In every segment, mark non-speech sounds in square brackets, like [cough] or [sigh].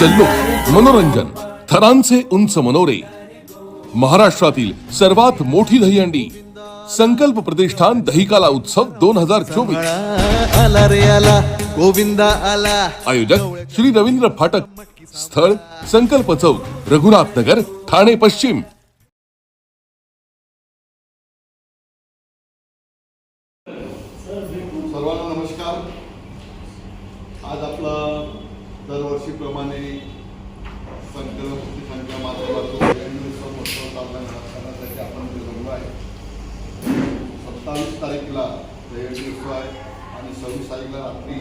जल्लोष मनोरंजन थरांचे उंच मनोरे. महाराष्ट्रातील सर्वात मोठी दहीहंडी संकल्प प्रतिष्ठान दहिकाला उत्सव दोन हजार चोवीस. आला रे आला गोविंदा आला आयोजक श्री रवींद्र फाटक स्थळ संकल्प चौक रघुनाथ नगर ठाणे पश्चिम. सर्वांना नमस्कार. आज आपला दरवर्षीप्रमाणे संकल्प संख्या माध्यमातून महोत्सव साजरा करण्यासाठी आपण इथे आहे. सत्तावीस तारखेला दहीहंडी उत्सव आहे आणि सव्वीस तारीखला रात्री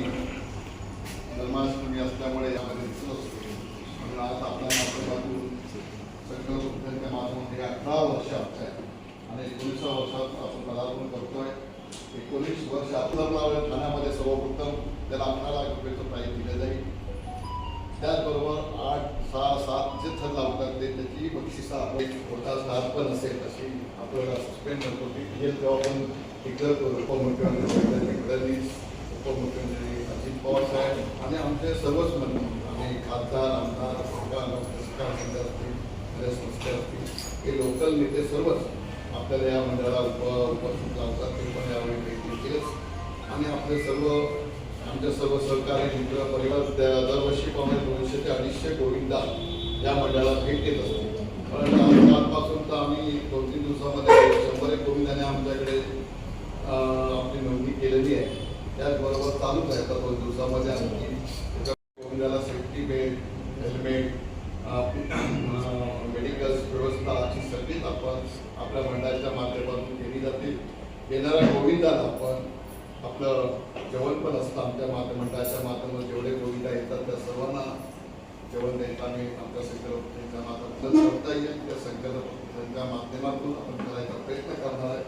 जन्माष्टमी असल्यामुळे यामध्ये दिसत असतो. म्हणून आज आपल्या माध्यमातून संकल्प माध्यमातून हे अठरा वर्ष आपल्या आणि एकोणीसव्या वर्षात आपण पदार्पण करतोय. एकोणीस वर्ष आपलं ठाण्यामध्ये सर्वप्रथम त्याला अठरा लाख रुपयाचं प्राईज दिलं जाईल. त्याचबरोबर आठ सहा सात जे थर लावतात ते त्याची बक्षिसा एक छोटा सात पण असेल अशी आपल्याला सस्पेंड करतो. हे तेव्हा आपण डिक्लेअर करू उपमुख्यमंत्री फडणवीस उपमुख्यमंत्री अजित पवार साहेब आणि आमचे सर्वच मंत्री आम्ही खासदार आमदार सरकार असतील संस्था असतील हे लोकल नेते सर्वच आपल्याला या मंडळाला उप उपस्थित लावतात ते पण यावेळी भेट देतीलच आणि आपले सर्व आमचे सर्व सहकारी मित्र परिवार त्या- दरवर्षीप्रमाणे दोनशे ते अडीचशे गोविंदा या मंडळाला भेट देत असतो. पण कालपासून तर आम्ही दोन तीन दिवसामध्ये शंभर एक गोविंदाने आमच्याकडे आपली नोंदणी केलेली आहे. त्याचबरोबर चालूच आहे आता दोन दिवसामध्ये आणखी. गोविंदाला सेफ्टी बेल्ट हेल्मेट मेडिकल व्यवस्था अशी सगळीच आपण आपल्या मंडळाच्या माध्यमातून केली जाते येणाऱ्या गोविंदाला आपण आपलं जेवण पण असतं आमच्या माध्य मंडळाच्या माध्यमातून जेवढे गोविंदा येतात त्या सर्वांना जेवण देताना आमच्या संकल्पनेच्या माध्यमातून करता येईल. त्या संकल्पनेच्या माध्यमातून आपण करायचा प्रयत्न करणार आहे.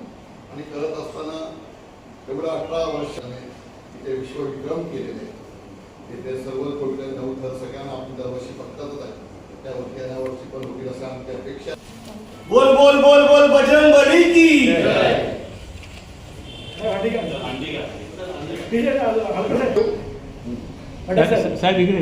आणि करत असताना एवढं अठरा वर्षाने तिथे विश्वविक्रम केलेले तिथे सर्व कोविड नऊ थर सगळ्यांना आपण दरवर्षी बघतातच आहे. त्यावरती या वर्षी पण होईल असं आमची अपेक्षा. बोल बोल बोल बोल बजरंग बली की! साहेब इकडे.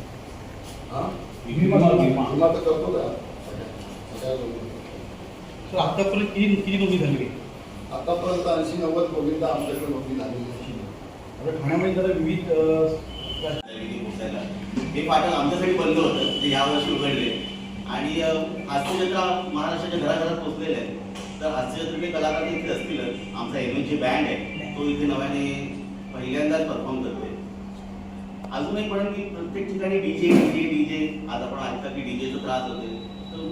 विमा तर करतो का गोष्टी. आतापर्यंत किती किती नोंदणी झाली? आतापर्यंत ऐंशी नव्वद गोविंदा आमच्याकडे नोंदणी झालेली आहे. आता ठाण्यामध्ये जरा विविध हे पाटण आमच्यासाठी बंद होतं ते यावर्षी उघडले. आणि अ, हास्यजत्रा महाराष्ट्राच्या घराघरात पोहोचलेले आहे तर हास्यजत्रेचे कलाकार इथे असतीलच आमचा एम जे बँड आहे तो इथे नव्याने पहिल्यांदाच परफॉर्म करतोय. अजून एक म्हणून की प्रत्येक ठिकाणी डीजे डीजे डीजे. आज आपण ऐकता की डीजेचा त्रास होतोय. तर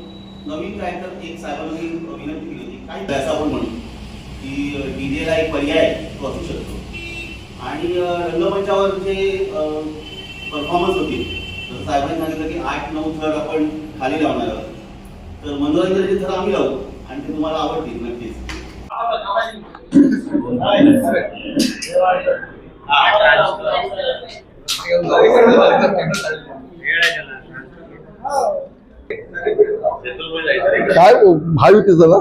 नवीन काय तर एक साहेबांनी विनंती केली होती. काय असं आपण म्हणू की डीजेला एक पर्याय तो असू शकतो. आणि रंगमंचावर जे परफॉर्मन्स होती तर साहेबांनी सांगितलं की आठ नऊ थर आपण खाली लावणार आहोत. तर मनोरंजनाचे थर आम्ही लावू आणि ते तुम्हाला आवडतील नक्कीच. [coughs] [coughs] काय महायुती झाला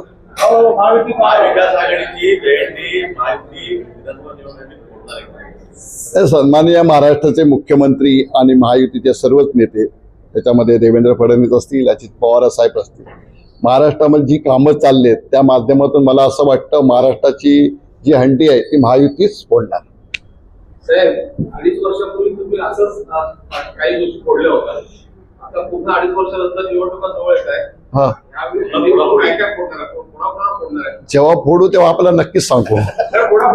सन्माननीय महाराष्ट्राचे मुख्यमंत्री आणि महायुतीचे सर्वच नेते त्याच्यामध्ये देवेंद्र फडणवीस असतील अजित पवार साहेब असतील. महाराष्ट्रामध्ये जी कामं चालली आहेत त्या माध्यमातून मला असं वाटतं महाराष्ट्राची जी हंडी आहे ती महायुतीच फोडणार. साहेब अडीच वर्षापूर्वी तुम्ही असंच काही गोष्टी फोडल्या होत्या. आता पुन्हा अडीच वर्षानंतर निवडणुका जवळ येत आहे हा. जेव्हा फोडू तेव्हा आपल्याला नक्कीच सांगू. तर कोणा